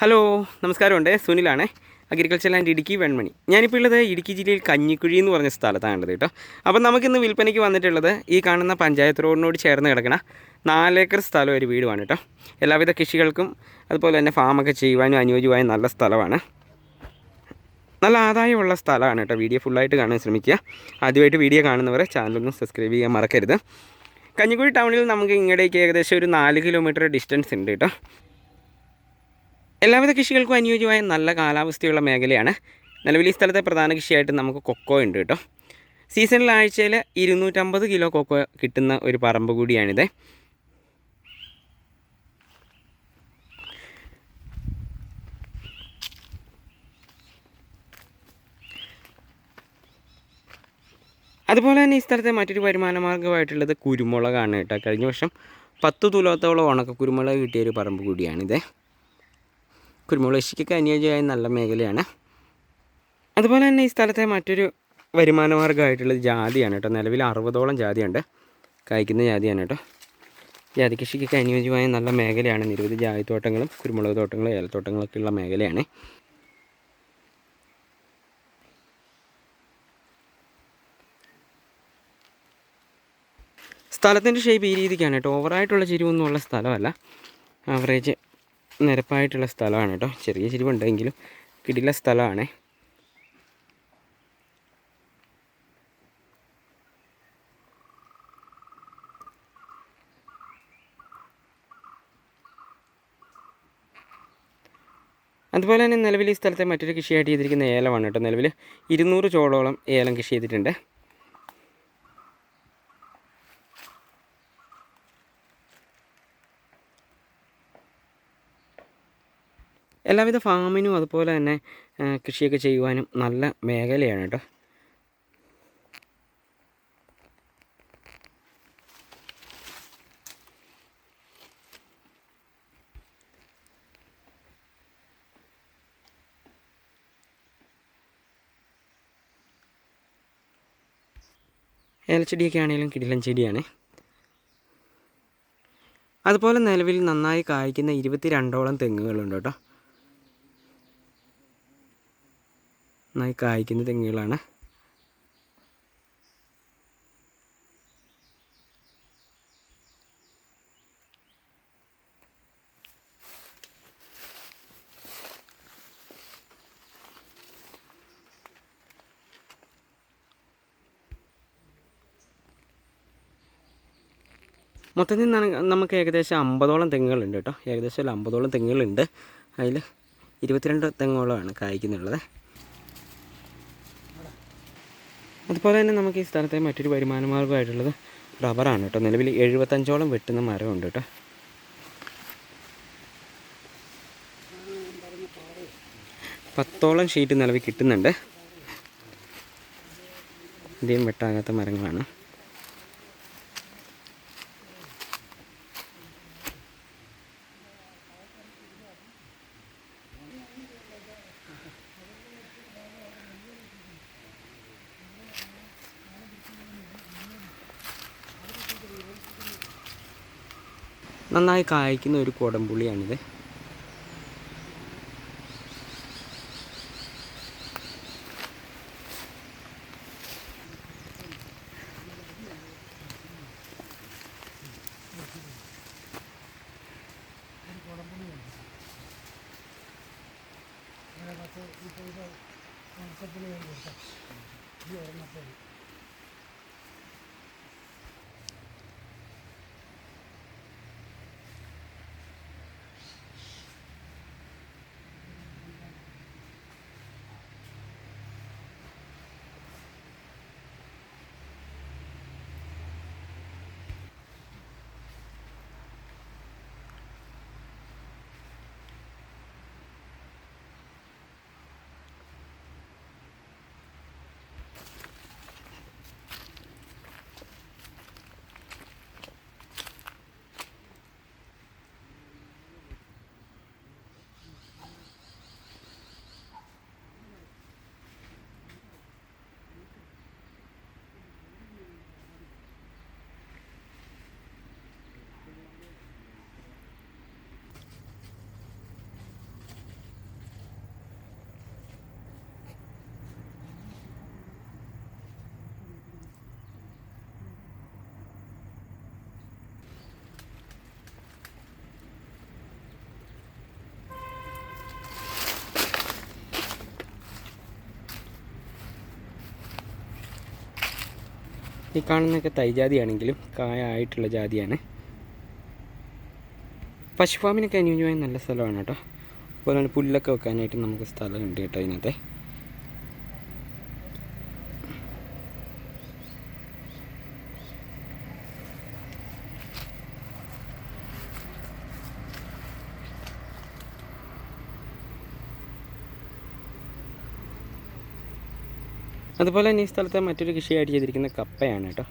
Hello നമസ്കാരമുണ്ട്. സുനിലാണ് agriculture and Idukki Venmani. ഞാനിപ്പോൾ ഉള്ളത് ഇടുക്കി ജില്ലയിൽ കഞ്ഞിക്കുഴി എന്ന് പറഞ്ഞ സ്ഥലത്താണുള്ളത് കേട്ടോ. അപ്പോൾ നമുക്കിന്ന് വിൽപ്പനയ്ക്ക് വന്നിട്ടുള്ളത് ഈ കാണുന്ന പഞ്ചായത്ത് റോഡിനോട് ചേർന്ന് കിടക്കണ നാലേക്കർ സ്ഥലം ഒരു വീടുമാണ് കേട്ടോ. എല്ലാവിധ കൃഷികൾക്കും അതുപോലെ തന്നെ ഫാമൊക്കെ ചെയ്യുവാനും അനുയോജ്യമായ നല്ല സ്ഥലമാണ്. നല്ല ആദായമുള്ള സ്ഥലമാണ് കേട്ടോ. വീഡിയോ ഫുള്ളായിട്ട് കാണാൻ ശ്രമിക്കുക. ആദ്യമായിട്ട് വീഡിയോ കാണുന്നവരെ ചാനലൊന്നും സബ്സ്ക്രൈബ് ചെയ്യാൻ മറക്കരുത്. കഞ്ഞിക്കുഴി ടൗണിൽ നമുക്ക് ഇങ്ങോട്ടേക്ക് ഏകദേശം ഒരു നാല് കിലോമീറ്റർ ഡിസ്റ്റൻസ് ഉണ്ട് കേട്ടോ. എല്ലാവിധ കൃഷികൾക്കും അനുയോജ്യമായ നല്ല കാലാവസ്ഥയുള്ള മേഖലയാണ്. നിലവിൽ ഈ സ്ഥലത്തെ പ്രധാന കൃഷിയായിട്ട് നമുക്ക് കൊക്കോ ഉണ്ട് കേട്ടോ. സീസണിൽ ആഴ്ചയിൽ ഇരുന്നൂറ്റമ്പത് കിലോ കൊക്കോ കിട്ടുന്ന ഒരു പറമ്പ് കൂടിയാണിത്. അതുപോലെ തന്നെ ഈ സ്ഥലത്തെ മറ്റൊരു വരുമാന മാർഗമായിട്ടുള്ളത് കുരുമുളകാണ് കേട്ടോ. കഴിഞ്ഞ വർഷം പത്ത് തുലോത്തോളം ഉണക്ക കുരുമുളക് കിട്ടിയ ഒരു പറമ്പ് കൂടിയാണിത്. കുരുമുളക് കൃഷിക്കൊക്കെ അനുയോജ്യമായ നല്ല മേഖലയാണ്. അതുപോലെ തന്നെ ഈ സ്ഥലത്തെ മറ്റൊരു വരുമാന മാർഗമായിട്ടുള്ളത് ജാതിയാണ് കേട്ടോ. നിലവിൽ അറുപതോളം ജാതിയുണ്ട്. കായ്ക്കുന്ന ജാതിയാണ് കേട്ടോ. ജാതി കൃഷിക്കൊക്കെ അനുയോജ്യമായ നല്ല മേഖലയാണ്. നിരവധി ജാതി തോട്ടങ്ങളും കുരുമുളക് തോട്ടങ്ങളും ഏലത്തോട്ടങ്ങളൊക്കെ ഉള്ള മേഖലയാണ്. സ്ഥലത്തിന്റെ ഷേപ്പ് ഈ രീതിക്കാണ് കേട്ടോ. ഓവറായിട്ടുള്ള ചിരിവൊന്നുമുള്ള സ്ഥലമല്ല. ആവറേജ് നിരപ്പായിട്ടുള്ള സ്ഥലമാണ് കേട്ടോ. ചെറിയ ചെരിവുണ്ടെങ്കിലും കിടില സ്ഥലമാണ്. അതുപോലെ തന്നെ നിലവിൽ ഈ സ്ഥലത്തെ മറ്റൊരു കൃഷിയായിട്ട് ചെയ്തിരിക്കുന്ന ഏലമാണ് കേട്ടോ. നിലവിൽ ഇരുന്നൂറ് ചോളോളം ഏലം കൃഷി ചെയ്തിട്ടുണ്ട്. എല്ലാവിധ ഫാമിനും അതുപോലെ തന്നെ കൃഷിയൊക്കെ ചെയ്യുവാനും നല്ല മേഖലയാണ് കേട്ടോ ഏലച്ചെടിയൊക്കെ ആണെങ്കിലും കിടിലൻ ചെടിയാണ്. അതുപോലെ നിലവിൽ നന്നായി കായ്ക്കുന്ന ഇരുപത്തി രണ്ടോളം തെങ്ങുകളുണ്ട് കേട്ടോ നന്നായി കായ്ക്കുന്ന തെങ്ങുകളാണ്. മൊത്തത്തിൽ നമുക്ക് ഏകദേശം അമ്പതോളം തെങ്ങുകളുണ്ട് കേട്ടോ. ഏകദേശം ഒരു അമ്പതോളം തെങ്ങുകളുണ്ട്. അതിൽ ഇരുപത്തിരണ്ട് തെങ്ങോളമാണ് കായ്ക്കുന്നുള്ളത്. അതുപോലെ തന്നെ നമുക്ക് ഈ സ്ഥലത്തെ മറ്റൊരു വരുമാന മാർഗമായിട്ടുള്ളത് റബ്ബറാണ് കേട്ടോ. നിലവിൽ എഴുപത്തഞ്ചോളം വെട്ടുന്ന മരമുണ്ട് കേട്ടോ. പത്തോളം ഷീറ്റ് നിലവിൽ കിട്ടുന്നുണ്ട്. ഇതേം വെട്ടാകാത്ത മരങ്ങളാണ്. നന്നായി കായ്ക്കുന്ന ഒരു കുടംപുളിയാണിത്. ഈ കാണുന്നതൊക്കെ തൈജാതിയാണെങ്കിലും കായ ആയിട്ടുള്ള ജാതിയാണ്. പശുഫാമിനൊക്കെ അനുയോജ്യമായ നല്ല സ്ഥലമാണ് കേട്ടോ. അതുപോലെ തന്നെ പുല്ലൊക്കെ വെക്കാനായിട്ട് നമുക്ക് സ്ഥലമുണ്ട് കേട്ടോ ഇതിനകത്തെ. അതുപോലെ തന്നെ ഈ സ്ഥലത്തെ മറ്റൊരു കൃഷിയായിട്ട് ചെയ്തിരിക്കുന്ന കപ്പയാണ് കേട്ടോ.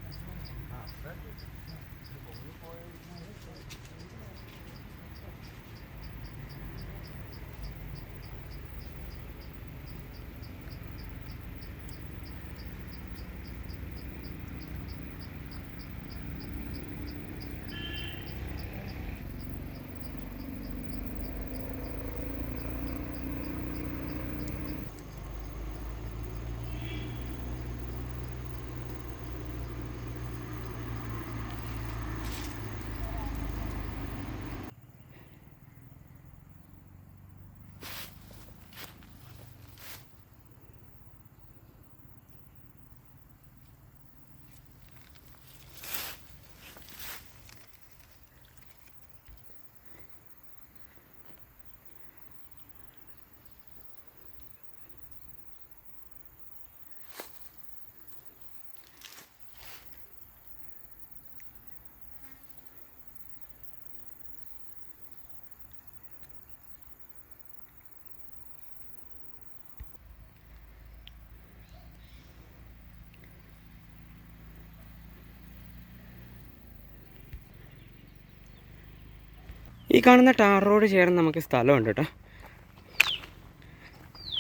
ഈ കാണുന്ന ടാർ റോഡ് ചേർന്ന് നമുക്ക് സ്ഥലമുണ്ട് കേട്ടോ.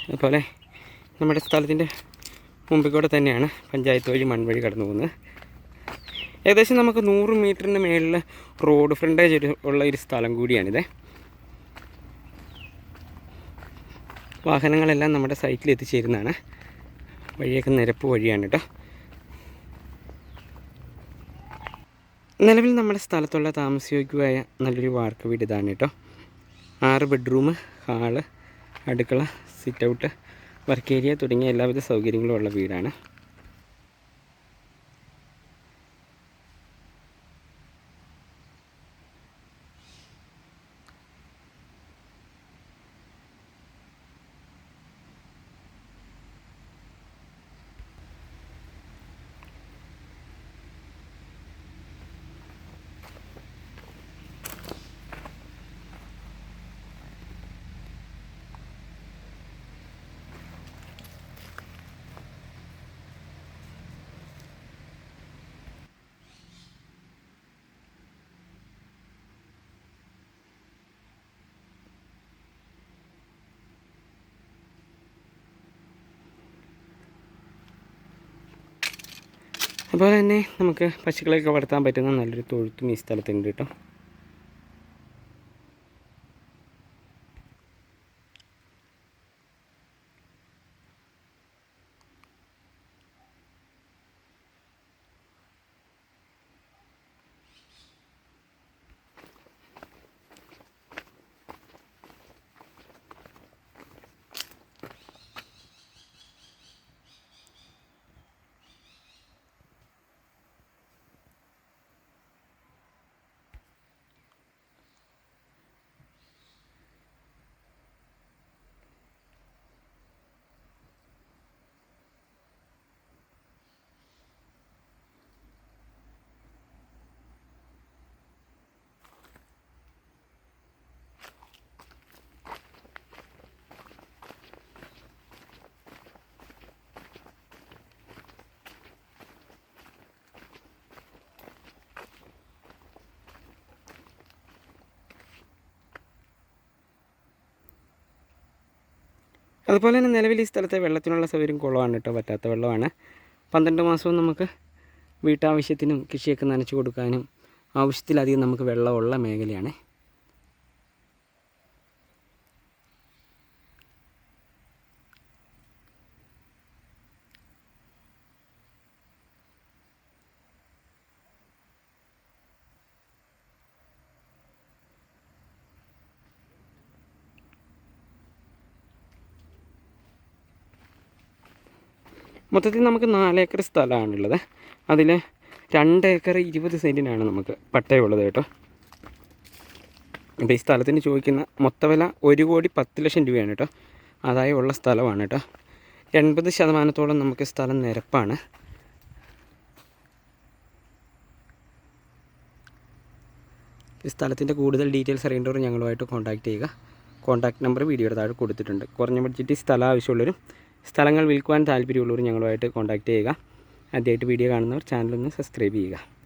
അതുപോലെ നമ്മുടെ സ്ഥലത്തിന്റെ മുമ്പിൽ കൂടെ തന്നെയാണ് പഞ്ചായത്ത് വഴി മൺവഴി കടന്നു പോകുന്നത്. ഏകദേശം നമുക്ക് നൂറ് മീറ്ററിന് മേളിൽ റോഡ് ഫ്രണ്ടേജ് ഉള്ള ഒരു സ്ഥലം കൂടിയാണിത്. വാഹനങ്ങളെല്ലാം നമ്മുടെ സൈറ്റിൽ എത്തിച്ചേരുന്നതാണ്. വഴിയൊക്കെ നിരപ്പ് വഴിയാണ് കേട്ടോ. നിലവിൽ നമ്മുടെ സ്ഥലത്തുള്ള താമസയോഗ്യമായ നല്ലൊരു വാർക്ക വീട് ഇതാണ് കേട്ടോ ആറ് ബെഡ്റൂം ഹാൾ അടുക്കള സിറ്റ് ഔട്ട് വർക്ക് ഏരിയ തുടങ്ങിയ എല്ലാവിധ സൗകര്യങ്ങളും ഉള്ള വീടാണ്. അതുപോലെ തന്നെ നമുക്ക് പശുക്കളെയൊക്കെ വളർത്താൻ പറ്റുന്ന നല്ലൊരു തൊഴുത്തും ഈ സ്ഥലത്തുണ്ട് കേട്ടോ. അതുപോലെ തന്നെ നിലവിൽ ഈ സ്ഥലത്തെ വെള്ളത്തിനുള്ള സൗകര്യം കുളമാണ് കേട്ടോ പറ്റാത്ത വെള്ളമാണ്. പന്ത്രണ്ട് മാസവും നമുക്ക് വീട്ടാവശ്യത്തിനും കൃഷിയൊക്കെ നനച്ചു കൊടുക്കാനും ആവശ്യത്തിലധികം നമുക്ക് വെള്ളമുള്ള മേഖലയാണ്. മൊത്തത്തിൽ നമുക്ക് നാലേക്കർ സ്ഥലമാണുള്ളത്. അതിൽ രണ്ട് ഏക്കർ ഇരുപത് സെന്റിനാണ് നമുക്ക് പട്ടയമുള്ളത് കേട്ടോ. അപ്പോൾ ഈ സ്ഥലത്തിന് ചോദിക്കുന്ന മൊത്തവില ഒരു കോടി പത്ത് ലക്ഷം രൂപയാണ് കേട്ടോ. അതായത് ഉള്ള സ്ഥലമാണ് കേട്ടോ. എൺപത് ശതമാനത്തോളം നമുക്ക് സ്ഥലം നിരപ്പാണ്. ഈ സ്ഥലത്തിന്റെ കൂടുതൽ ഡീറ്റെയിൽസ് അറിയേണ്ടവർ ഞങ്ങളുമായിട്ട് കോൺടാക്റ്റ് ചെയ്യുക. കോൺടാക്ട് നമ്പർ വീഡിയോയുടെ താഴെ കൊടുത്തിട്ടുണ്ട്. കുറഞ്ഞ ബഡ്ജറ്റിൽ സ്ഥലം ആവശ്യമുള്ളവരും സ്ഥലങ്ങൾ വിൽക്കുവാൻ താല്പര്യമുള്ളവർ ഞങ്ങളുമായിട്ട് കോൺടാക്റ്റ് ചെയ്യുക. ആദ്യമായിട്ട് വീഡിയോ കാണുന്നവർ ചാനലൊന്ന് സബ്സ്ക്രൈബ് ചെയ്യുക.